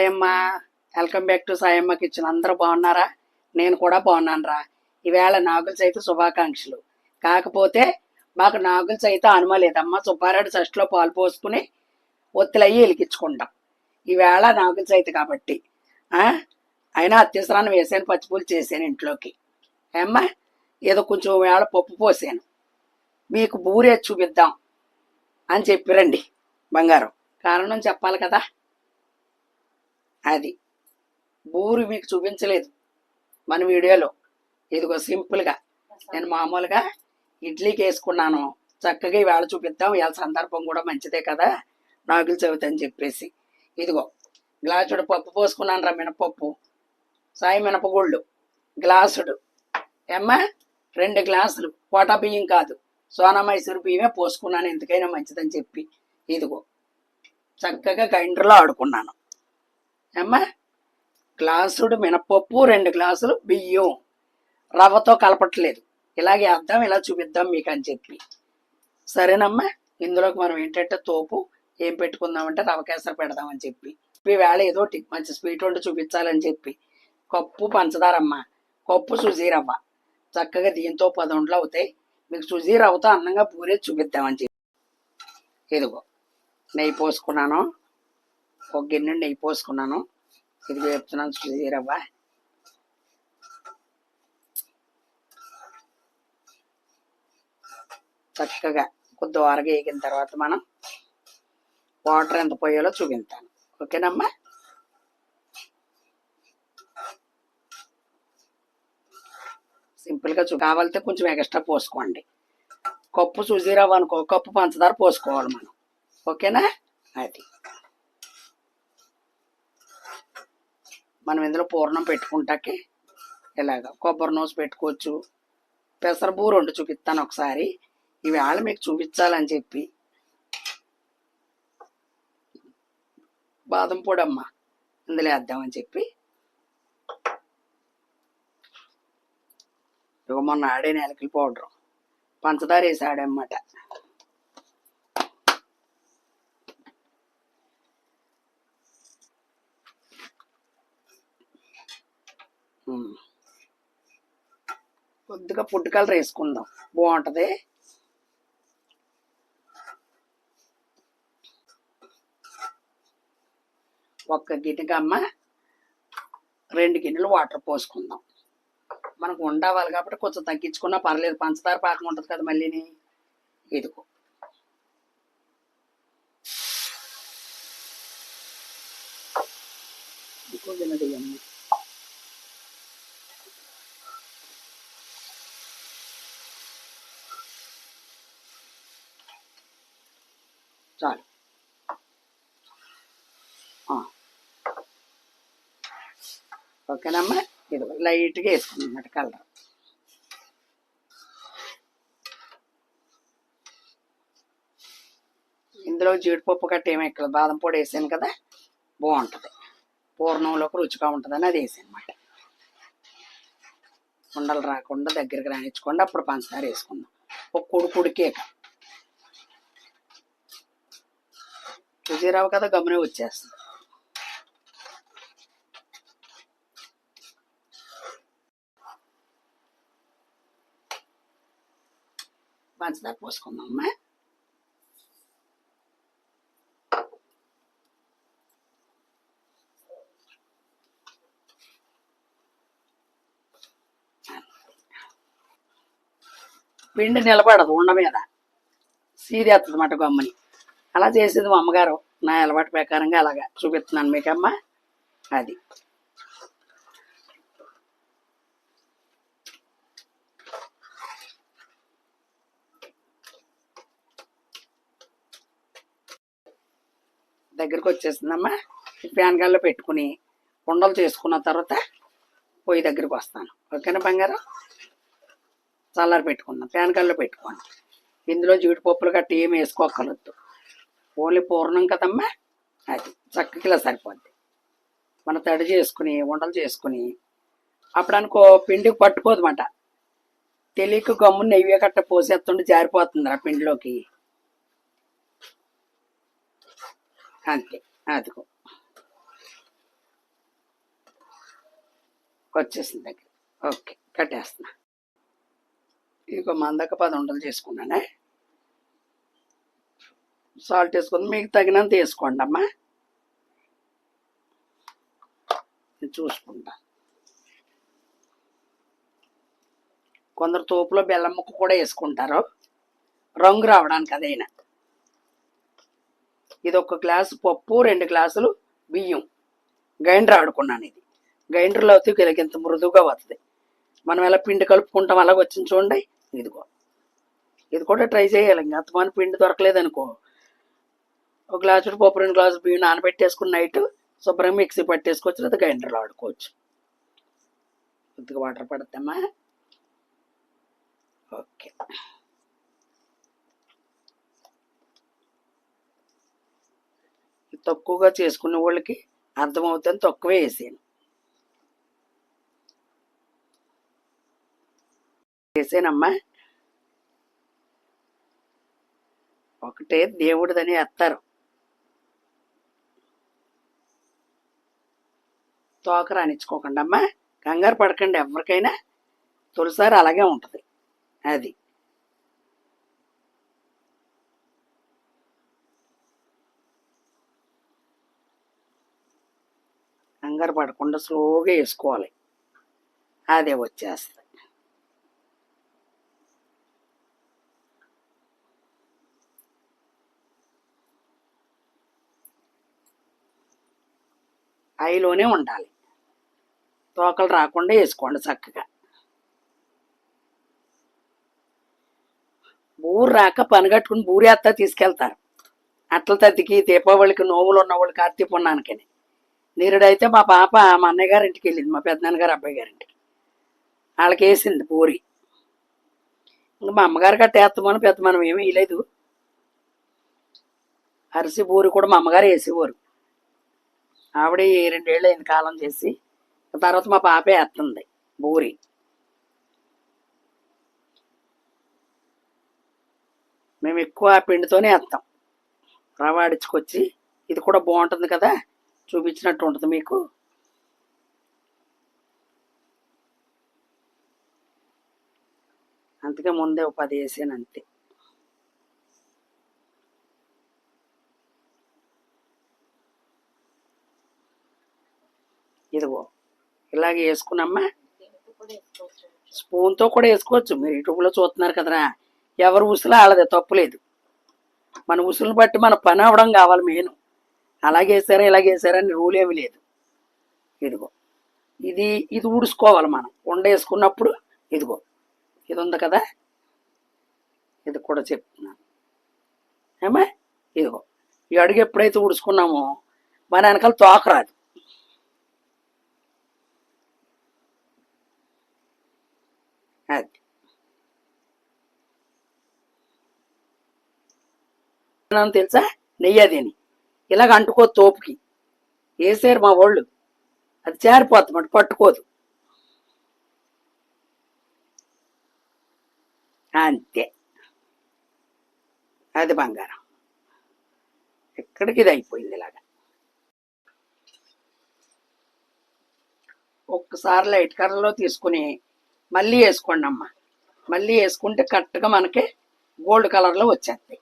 Sayamma welcome back to Sayamma kitchen. అందరూ బాగున్నారా? నేను కూడా బాగున్నాను రా ఈవేళ నాగుల చవితి శుభాకాంక్షలు. కాకపోతే మాకు నాగుల చవితి అనుమలేదమ్మా సుబ్బారెడ్డి షష్టిలో పాలు పోసుకుని ఒత్తిలయ్యి వెలిగించుకుంటాం. ఈవేళ నాగుల చవితి కాబట్టి. అయినా అత్యవసరాన్ని వేసాను పచ్చిపూలు చేశాను ఇంట్లోకి. ఏమ్మా? ఏదో కొంచెం వేళ పప్పు పోసాను. మీకు బూరే చూపిద్దాం అని చెప్పిరండి బంగారం. కారణం చెప్పాలి కదా. అది. బూరు మీకు చూపించలేదు మన వీడియోలో. ఇదిగో సింపుల్గా. నేను మామూలుగా ఇడ్లీకి వేసుకున్నాను. చక్కగా ఇవాళ చూపిద్దాం. ఇవాళ సందర్భం కూడా మంచిదే కదా. నాగులు చవితి అని చెప్పేసి. ఇదిగో. గ్లాసుడు పప్పు పోసుకున్నాను రా మినపప్పు. సాయి మినపగుళ్ళు. గ్లాసుడు. ఏమ్మా? రెండు గ్లాసులు. కోటా బియ్యం కాదు. సోనా మైసూరు బియ్యమే పోసుకున్నాను. ఎందుకైనా మంచిదని చెప్పి. ఇదిగో. చక్కగా గ్రైండర్లో ఆడుకున్నాను. గ్లాసుడు మినపప్పు రెండు గ్లాసులు బియ్యం. రవ్వతో కలపట్లేదు. ఇలాగే వేద్దాం ఇలా చూపిద్దాం మీకు అని చెప్పి. సరేనమ్మా ఇందులోకి మనం ఏంటంటే తోపు ఏం పెట్టుకుందామంటే రవ్వ కేసరి పెడదామని చెప్పి. ఈ వేళ ఏదో మంచి స్వీట్ వండి చూపించాలని చెప్పి. కప్పు పంచదారమ్మ కప్పు సుజీ రవ్వ. చక్కగా దీంతో పదొండ్లు అవుతాయి. మీకు సుజీ రవ్వతో అందంగా పూరే చూపిద్దామని చెప్పి. ఇదిగో నెయ్యి పోసుకున్నాను. ఒక గిన్నె నెయ్యి పోసుకున్నాను. ఇది చెప్తున్నాను చూసిరవ్వా చక్కగా కొద్ది వారగా వేగిన తర్వాత మనం వాటర్ ఎంత పోయాలో చూపిస్తాను. ఓకేనమ్మా? సింపుల్గా చూ కావాలితే కొంచెం ఎక్స్ట్రా పోసుకోండి. కప్పు సుజీరవ్వ అనుకో కప్పు పంచదార పోసుకోవాలి మనం. ఓకేనా? అది. మనం ఇందులో పూర్ణం పెట్టుకుంటాకి ఇలాగ కొబ్బరి నూనె పెట్టుకోవచ్చు. పెసరబూ రెండు చూపిస్తాను ఒకసారి. ఇవాళ మీకు చూపించాలని చెప్పి. బాదం పొడమ్మ ఇందులో వేద్దామని చెప్పి. ఇక మొన్న ఆడే నెలకిల పౌడర్. పంచదార వేసి ఆడన్నమాట కొద్దిగా ఫుడ్ కలర్ వేసుకుందాం. బాగుంటుంది. ఒక్క గిన్నెకమ్మ రెండు గిన్నెలు వాటర్ పోసుకుందాం. మనకు ఉండవాలి కాబట్టి కొంచెం తగ్గించుకున్నా పర్లేదు. పంచదార పాకం ఉంటుంది కదా మళ్ళీని. ఇదిగో. ఇంకో గిన్నె చాలు. ఓకేనమ్మా? ఇది లైట్గా వేసుకున్నమాట కలర్. ఇందులో జీడిపప్పు గట్ట ఏమి ఎక్కడ బాదం పొడి వేసాను కదా బాగుంటుంది. పూర్ణంలోకి రుచిగా ఉంటుందని అది వేసాను అనమాట ఉండలు రాకుండా దగ్గరికి రానిచ్చుకోండి అప్పుడు పంచదార వేసుకుందాం. ఒక కుడి కుడికేక విజయరావు కథ గమనే వచ్చేస్తుంది. పంచదార పోసుకుందాం అమ్మా. పిండి నిలబడదు ఉండ మీద. సీదేస్తుంది మాట గమ్మని. అలా చేసేది మా అమ్మగారు. నా అలవాటు ప్రకారంగా అలాగా చూపిస్తున్నాను మీకమ్మ. అది. దగ్గరకు వచ్చేసిందమ్మా. ఫ్యాన్ గాల్లో పెట్టుకుని ఉండలు చేసుకున్న తర్వాత పొయ్యి దగ్గరికి వస్తాను. ఓకేనా బంగారం? చల్లారి పెట్టుకుందాం. ఫ్యాన్ గాల్లో పెట్టుకోండి. ఇందులో జీడిపప్పులు గట్టి ఏమి వేసుకోకలొద్దు ఓన్లీ పూర్ణం కదమ్మా? అది చక్కగా ఇలా సరిపోద్ది. మన తడి చేసుకుని ఉండలు చేసుకుని అప్పుడు అనుకో పిండికి పట్టుకోదు తెలియక గమ్ము నెయ్యి కట్ట పోసేస్తుంటే జారిపోతుంది ఆ పిండిలోకి. అంతే అదిగో. వచ్చేసింది దగ్గర. ఓకే కట్టేస్తున్నా. ఇక మందక పది ఉండలు చేసుకున్నానే? సాల్ట్ వేసుకుని మీకు తగినంత వేసుకోండి అమ్మా. చూసుకుంటా. కొందరు తోపులో బెల్లం ముక్క కూడా వేసుకుంటారు. రంగు రావడానికి అదైనా. ఇది ఒక గ్లాసు పప్పు రెండు గ్లాసులు బియ్యం. గ్రైండర్ ఆడుకున్నాను ఇది. గ్రైండర్లో అయితే వీళ్ళకి ఇంత మృదువుగా వస్తుంది. మనం ఎలా పిండి కలుపుకుంటాం అలాగ వచ్చింది చూడండి. ఇదిగో. ఇది కూడా ట్రై చేయాలి. ఇంకా అంతమంది పిండి దొరకలేదనుకో. ఒక గ్లాసు పప్పు రెండు గ్లాసు బియ్యం నానబెట్టేసుకుని నైట్ శుభ్రంగా మిక్సీ పట్టేసుకోవచ్చు లేదా గ్రైండర్లో ఆడుకోవచ్చు. కొద్దిగా వాటర్ పడతామా ఓకే. తక్కువగా చేసుకునే వాళ్ళకి అర్థమవుతుంది తక్కువే వేసాను వేసానమ్మా. ఒకటే దేవుడిదని వేస్తారు తోక రానిచ్చుకోకండి అమ్మా. కంగారు పడకండి ఎవరికైనా. తొలిసారి అలాగే ఉంటుంది. అది. కంగారు పడకుండా స్లోగా వేసుకోవాలి. అదే వచ్చేస్తుంది. హైలోనే ఉండాలి. తోకలు రాకుండా వేసుకోండి చక్కగా. బూరు రాక పనిగట్టుకుని బూరేత్తా తీసుకెళ్తారు. అట్ల తద్దికి దీపావళికి నోములు ఉన్న కార్తీ పున్నానికని. నీరుడైతే మా పాప మా అన్నయ్య గారి ఇంటికి వెళ్ళింది మా పెద్దనాన్నగారు అబ్బాయి గారింటికి వాళ్ళకి వేసింది పూరి ఇంకా మా అమ్మగారు కట్టేస్తామని పెద్ద మనం ఏమీ వేయలేదు. అరిసి పూరి కూడా మా అమ్మగారు వేసేవారు. ఆవిడ ఈ రెండేళ్ళు అయింది కాలం చేసి తర్వాత మా పాపే వేస్తుంది బూరి. మేము ఎక్కువ ఆ పిండితోనే వేస్తాం రవ ఆడించుకొచ్చి ఇది కూడా బాగుంటుంది కదా చూపించినట్టు ఉంటుంది మీకు. అందుకే ముందే ఒక పది వేసాను అంతే ఇదిగో ఇలాగే వేసుకున్నమ్మా. స్పూన్తో కూడా వేసుకోవచ్చు. మీరు యూట్యూబ్లో చూస్తున్నారు కదరా. ఎవరు ఉసులు వాళ్ళదే తప్పులేదు మన ఉసులు బట్టి మన పని అవడం కావాలి మెయిన్. అలాగే వేసారా ఇలాగే వేసారా అని రూల్ ఏమి లేదు. ఇదిగో ఇది ఇది ఊడుసుకోవాలి మనం. ఉండ వేసుకున్నప్పుడు ఇదిగో ఇది ఉంది కదా. ఇది కూడా చెప్తున్నాను. ఏమా ఇదిగో ఈ అడుగు ఎప్పుడైతే ఊడుచుకున్నామో మన వెనకాల తోక అది తెలుసా? నెయ్యి ఇలాగ అంటుకో తోపుకి. వేసారు మా వాళ్ళు. అది జారిపోతుంది పట్టుకోదు. అంతే. అది బంగారం. ఎక్కడికి ఇది అయిపోయింది ఇలాగా? ఒక్కసారి లైట్ కర్రలో తీసుకుని మళ్ళీ వేసుకోండి అమ్మ మళ్ళీ వేసుకుంటే కరెక్ట్గా మనకి గోల్డ్ కలర్లో వచ్చేస్తాయి.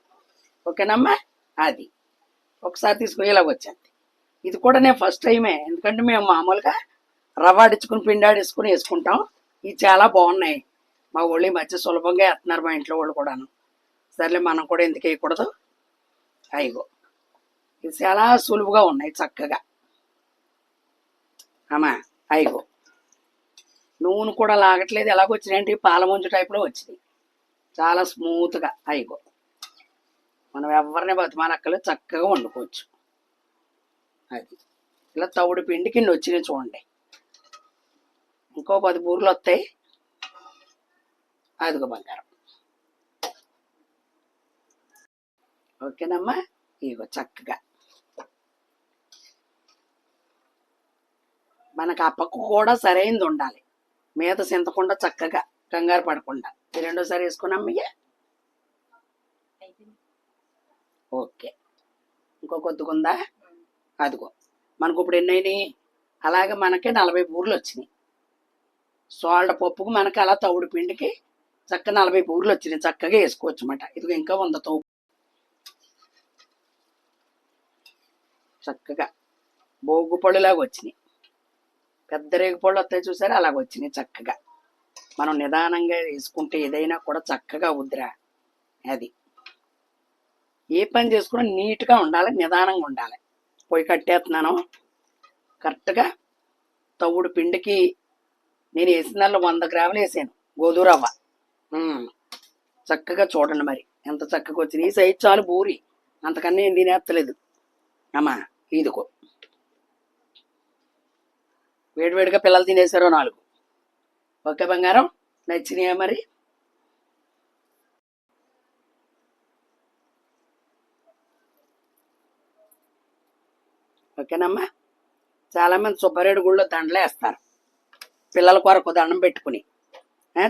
ఓకేనమ్మా? అది. ఒకసారి తీసుకుని ఇలాగ వచ్చేది ఇది కూడా నేను ఫస్ట్ టైమే. ఎందుకంటే మేము మామూలుగా రవ్వ అడించుకుని పిండి వేసుకుంటాం. ఇవి చాలా బాగున్నాయి. మా వాళ్ళు ఈ మధ్య సులభంగా వేస్తున్నారు మా ఇంట్లో వాళ్ళు కూడాను. సర్లే మనం కూడా ఎందుకు వేయకూడదు? అయ్యో. ఇది చాలా సులువుగా ఉన్నాయి చక్కగా. అమ్మా అయ్యో. నూనె కూడా లాగట్లేదు. ఎలాగొచ్చినాయంటే పాల ముంచు టైప్లో వచ్చినాయి. చాలా స్మూత్గా అయిగో మనం ఎవరిని బతిమానక్కలు చక్కగా వండుకోవచ్చు. అది. ఇలా తవుడు పిండి కింద వచ్చినాయి చూడండి. ఇంకో పది బూర్లు వస్తాయి. అదిగో బంగారం. ఓకేనమ్మా? ఇగో చక్కగా. మనకు ఆ కూడా సరైనది ఉండాలి. మీద చింతకుండా చక్కగా కంగారు పడకుండా. రెండోసారి రెండోసారి మీ ఓకే. ఇంకో కొద్దిగా అదిగో. మనకు ఇప్పుడు ఎన్నైనాయి? అలాగే మనకి నలభై బూర్లు వచ్చినాయి. సోళ్ళ పప్పుకు మనకి అలా తవుడు పిండికి చక్క నలభై పూర్లు వచ్చినాయి. చక్కగా వేసుకోవచ్చు అనమాట ఇదిగో ఇంకా వంద తవ్వు చక్కగా. బొగ్గు పళ్ళులాగా వచ్చినాయి. పెద్ద రేగుపళ్ళు వస్తాయి చూసారా? అలాగ వచ్చినాయి చక్కగా. మనం నిదానంగా వేసుకుంటే ఏదైనా కూడా చక్కగా ఉద్రా అది. ఏ పని చేసుకున్నా నీట్గా ఉండాలి నిదానంగా ఉండాలి. పొయ్యి కట్టేస్తున్నాను. కరెక్ట్గా తవుడు పిండికి నేను వేసిన దానిలో వంద గ్రాములు వేసాను. గోధురవ్వ చక్కగా చూడండి మరి. ఎంత చక్కగా వచ్చింది. ఈ సైజ్ చాలు బూరి. అంతకన్నా ఏం తినేస్తలేదు. అమ్మా ఇదిగో. వేడివేడిగా పిల్లలు తినేసారో నాలుగు. ఓకే బంగారం నచ్చినాయా మరి? ఓకేనమ్మా. చాలామంది సుబ్బారెడ్డి గుళ్ళో దండలు వేస్తారు. పిల్లల కొరకు దండం పెట్టుకుని.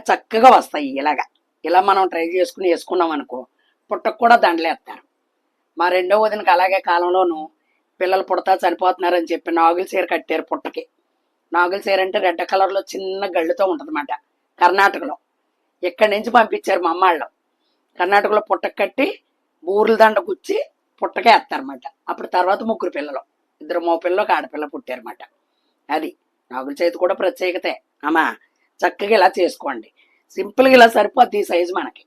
చక్కగా వస్తాయి ఇలాగా. ఇలా మనం ట్రై చేసుకుని వేసుకున్నాం అనుకో పుట్టకు కూడా దండలు వేస్తారు. మా రెండో వదినకి అలాగే కాలంలోనూ పిల్లలు పుడతా చనిపోతున్నారని చెప్పి నాగుల చీర కట్టారు పుట్టకి. నాగుల చీర అంటే రెడ్ కలర్లో చిన్న గళ్ళుతో ఉంటుందన్నమాట. కర్ణాటకలో. ఇక్కడి నుంచి పంపించారు మా అమ్మాళ్ళు? కర్ణాటకలో పుట్టకు కట్టి బూర్ల దండ గుచ్చి పుట్టకే వేస్తారన్నమాట. అప్పుడు తర్వాత ముగ్గురు పిల్లలు. ఇద్దరు మో పిల్లలు ఒక ఆడపిల్ల పుట్టారన్నమాట. అది నాగుల చేతి కూడా ప్రత్యేకతే. అమ్మా చక్కగా ఇలా చేసుకోండి. సింపుల్గా ఇలా సరిపోద్ది ఈ సైజు మనకి.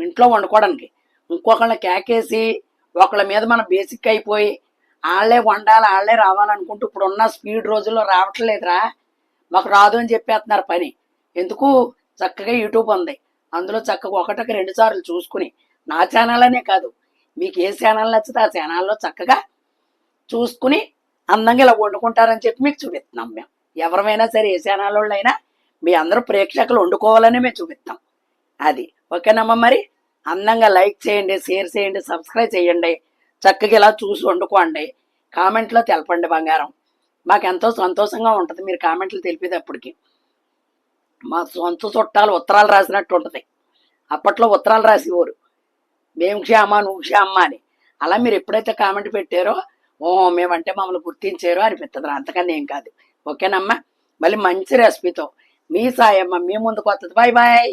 ఇంట్లో వండుకోవడానికి. ఇంకొకళ్ళని కేకేసి ఒకళ్ళ మీద మనం బేసిక్ అయిపోయి వాళ్ళే వండాలి వాళ్ళే రావాలనుకుంటూ ఇప్పుడు ఉన్న స్పీడ్ రోజుల్లో రావట్లేదురా. మాకు రాదు అని చెప్పేస్తున్నారు పని. ఎందుకు? చక్కగా యూట్యూబ్ ఉంది. అందులో చక్కగా ఒకటికి రెండు సార్లు చూసుకుని. నా ఛానల్ అనే కాదు. మీకు ఏ ఛానల్ నచ్చితే ఆ ఛానల్లో చక్కగా చూసుకుని అందంగా ఇలా వండుకుంటారని చెప్పి మీకు చూపిస్తున్నాం మేము. ఎవరమైనా సరే ఏ ఛానల్ వాళ్ళైనా మీ అందరూ ప్రేక్షకులు వండుకోవాలని మేము చూపిస్తాం. అది. ఓకేనమ్మా మరి? అందంగా లైక్ చేయండి షేర్ చేయండి సబ్స్క్రైబ్ చేయండి. చక్కగా ఇలా చూసి వండుకోండి. కామెంట్లో తెలపండి బంగారం. మాకు ఎంతో సంతోషంగా ఉంటుంది మీరు కామెంట్లు తెలిపేటప్పటికి. మా సొంత చుట్టాలు ఉత్తరాలు రాసినట్టు ఉంటుంది. అప్పట్లో ఉత్తరాలు రాసేవారు. మేము క్షేమ నువ్వు క్షేమ అని. అలా మీరు ఎప్పుడైతే కామెంట్ పెట్టారో ఓహో మేమంటే మమ్మల్ని గుర్తించారో అనిపిస్తుంది అంతకన్నా ఏం కాదు. ఓకేనమ్మా? మళ్ళీ మంచి రెసిపీతో మీ సాయమ్మ మీ ముందుకు వస్తుంది బాయ్ బాయ్